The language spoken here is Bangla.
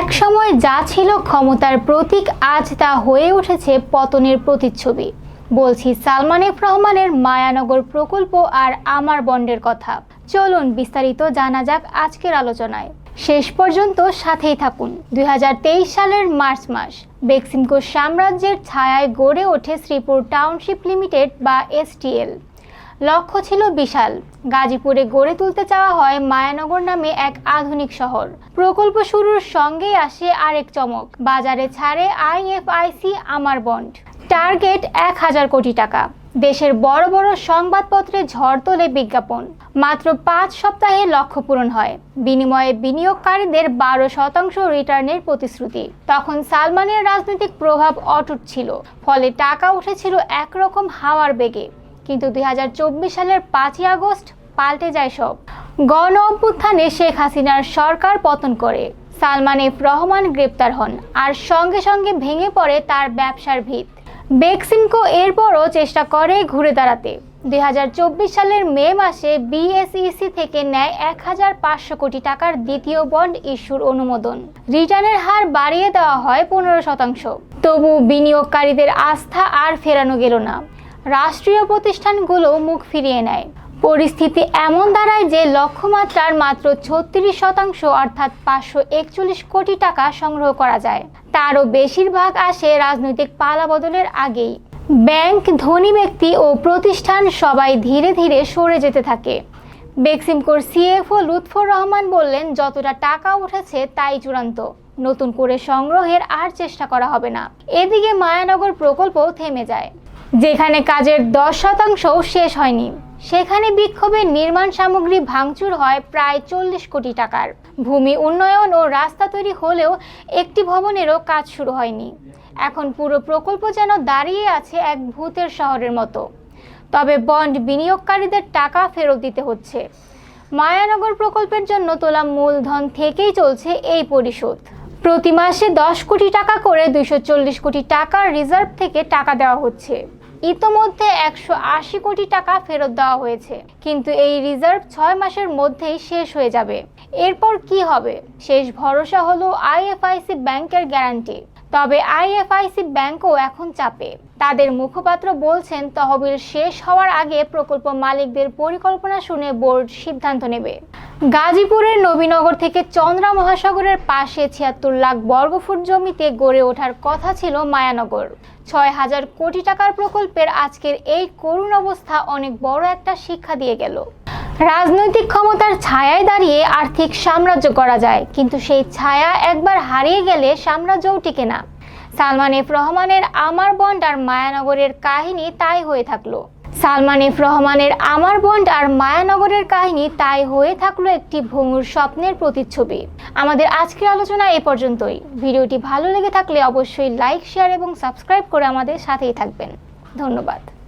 এক সময় যা ছিল ক্ষমতার প্রতীক, আজ তা হয়ে উঠেছে পতনের প্রতিচ্ছবি। বলছি সালমান এফ রহমানের মায়ানগর প্রকল্প আর আমার বন্ডের কথা। চলুন বিস্তারিত জানা যাক আজকের আলোচনায়। শেষ পর্যন্ত সাথেই থাকুন। দুই হাজার তেইশ সালের মার্চ মাস, বেক্সিমকো সাম্রাজ্যের ছায়ায় গড়ে ওঠে শ্রীপুর টাউনশিপ লিমিটেড বা এসটিএল লক্ষ্য ছিল বিশাল। গাজীপুরে গড়ে তুলতে চাওয়া হয় মায়ানগর নামে এক আধুনিক শহর। প্রকল্প শুরুর সঙ্গেই আসে আরেক চমক, বাজারে ছাড়ে আইএফআইসি আমার বন্ড। টার্গেট এক হাজার কোটি টাকা। দেশের বড় বড় সংবাদপত্রে ঝড় তোলে বিজ্ঞাপন। মাত্র পাঁচ সপ্তাহে লক্ষ্য পূরণ হয়। বিনিময়ে বিনিয়োগকারীদের বারো শতাংশ রিটার্নের প্রতিশ্রুতি। তখন সালমানের রাজনৈতিক প্রভাব অটুট ছিল, ফলে টাকা উঠেছিল একরকম হাওয়ার বেগে। কিন্তু দুই হাজার চব্বিশ সালের পাঁচই আগস্ট পাল্টে যায় সব। গণ অভ্যুত্থানে শেখ হাসিনার সরকার পতন করে। সালমান এফ রহমান গ্রেপ্তার হন আর সঙ্গে সঙ্গে ভেঙে পড়ে তার ব্যবসার ভিত। বেক্সিমকো এরপরও চেষ্টা করে ঘুরে দাঁড়াতে। দুই হাজার চব্বিশ সালের মে মাসে বিএসইসি থেকে নেয় এক হাজার পাঁচশো কোটি টাকার দ্বিতীয় বন্ড ইস্যুর অনুমোদন। রিটার্নের হার বাড়িয়ে দেওয়া হয় পনেরো শতাংশ। তবু বিনিয়োগকারীদের আস্থা আর ফেরানো গেল না। রাষ্ট্রীয় প্রতিষ্ঠানগুলো মুখ ফিরিয়ে নেয়। পরিস্থিতি এমন দাঁড়ায় যে লক্ষ্যমাত্রার মাত্র ছত্রিশ শতাংশ অর্থাৎ পাঁচশো একচল্লিশ কোটি টাকা সংগ্রহ করা যায়। তারও বেশিরভাগ আসে রাজনৈতিক পালাবদলের আগেই। ব্যাংক, ধনী ব্যক্তি ও প্রতিষ্ঠান সবাই ধীরে ধীরে সরে যেতে থাকে। বেক্সিমকোর সিএফও লুৎফর রহমান বললেন, যতটা টাকা উঠেছে তাই চূড়ান্ত। নতুন করে সংগ্রহের আর চেষ্টা করা হবে না। এদিকে মায়ানগর প্রকল্প থেমে যায়। যেখানে কাজের দশ শতাংশও শেষ হয়নি। সেখানে বিক্ষোভের নির্মাণ সামগ্রী ভাঙচুর হয় প্রায় চল্লিশ কোটি টাকার। ভূমি উন্নয়ন ও রাস্তা তৈরি হলেও একটি ভবনেরও কাজ শুরু হয়নি। এখন পুরো প্রকল্প যেন দাঁড়িয়ে আছে এক ভূতের শহরের মতো। তবে বন্ড বিনিয়োগকারীদের টাকা ফেরত দিতে হচ্ছে। মায়ানগর প্রকল্পের জন্য তোলা মূলধন থেকেই চলছে এই পরিশোধ। প্রতি মাসে দশ কোটি টাকা করে দুইশো চল্লিশ কোটি টাকার রিজার্ভ থেকে টাকা দেওয়া হচ্ছে। ইতোমধ্যে একশো আশি কোটি টাকা ফেরত দেওয়া হয়েছে। কিন্তু এই রিজার্ভ ছয় মাসের মধ্যেই শেষ হয়ে যাবে। এরপর কি হবে? শেষ ভরসা হলো আইএফআইসি ব্যাংকের গ্যারান্টি। তবে আইএফআইসি ব্যাংকও এখন চাপে। তাদের মুখপাত্র বলছেন, তহবিল শেষ হওয়ার আগে প্রকল্প মালিকদের পরিকল্পনা শুনে বোর্ড সিদ্ধান্ত নেবে। গাজীপুরের নবীনগর থেকে চন্দ্রা মহাসাগরের পাশে ছিয়াত্তর লাখ বর্গফুট জমিতে গড়ে ওঠার কথা ছিল মায়ানগর। ছয় হাজার কোটি টাকার প্রকল্পের আজকের এই করুণ অবস্থা অনেক বড় একটা শিক্ষা দিয়ে গেল। রাজনৈতিক ক্ষমতার ছায়ায় দাঁড়িয়ে আর্থিক সাম্রাজ্য করা যায়, কিন্তু সেই ছায়া একবার হারিয়ে গেলে সাম্রাজ্যও টিকে না। সালমান এফ রহমানের আমার বন্ড আর মায়ানগরের কাহিনী তাই হয়ে থাকল। সালমান এফ রহমানের আমার বন্ড আর মায়ানগরের কাহিনী তাই হয়ে থাকল একটি ভঙ্গুর স্বপ্নের প্রতিচ্ছবি। আমাদের আজকের আলোচনা এ পর্যন্তই। ভিডিওটি ভালো লেগে থাকলে অবশ্যই লাইক, শেয়ার এবং সাবস্ক্রাইব করে আমাদের সাথেই থাকবেন। ধন্যবাদ।